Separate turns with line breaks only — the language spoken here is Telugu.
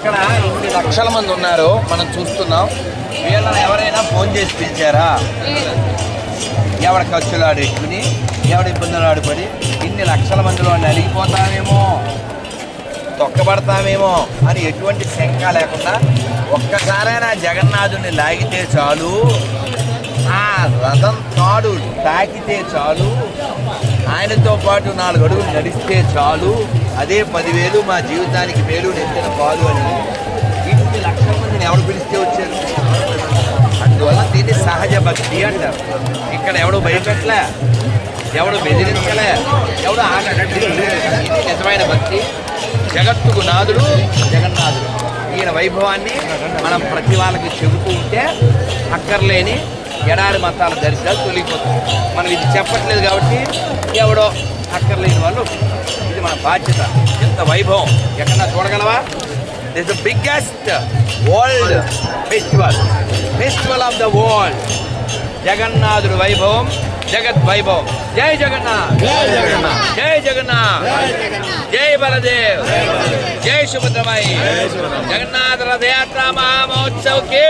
ఇక్కడ ఇన్ని లక్షల మంది ఉన్నారు. మనం చూస్తున్నాం. వీళ్ళని ఎవరైనా ఫోన్ చేసి పిలిచారా? ఎవడ ఖర్చులు ఆడెట్టుకుని ఎవడ ఇబ్బందులు ఆడుపడి ఇన్ని లక్షల మందిలో నలిగిపోతామేమో తొక్కబడతామేమో అని ఎటువంటి శంక లేకుండా ఒక్కసారైనా జగన్నాథుని లాగితే చాలు. ఆ రథం తాడు తాకితే చాలు. ఆయనతో పాటు నాలుగు అడుగులు నడిస్తే చాలు. అదే పదివేలు మా జీవితానికి మేలు నెత్తిన పాలు అని ఇన్ని లక్షల మందిని ఎవడు పిలిస్తే వచ్చారు? అందువల్ల దీన్ని సహజ భక్తి అంటారు. ఇక్కడ ఎవడు భయపెట్టలే ఎవడు బెదిరించలే ఎవడు ఆగడట్టు ఇది నిజమైన భక్తి. జగత్తుకు నాదుడు జగన్నాథుడు ఈయన వైభవాన్ని మనం ప్రతి వాళ్ళకి చెబుతూ ఉంటే అక్కర్లేని ఎడారి మతాల దర్శనాలు తొలగిపోతుంది మనం ఇది చెప్పట్లేదు కాబట్టి ఎవడో అక్కర్లేని వాళ్ళు ఇది బాధ్యత. ఎంత వైభవం. ఎక్కడన్నా చూడగలవా? This the biggest world festival festival of the world జగన్నాథుడు వైభవం జగత్ వైభవం. జై జగన్నాథ్.
జై జగన్నాథ్.
జై జగన్నాథ్. జై బలదేవ్. జై సుభద్రమాయి జగన్నాథ రథయాత్ర మహామహోత్సవ్కి.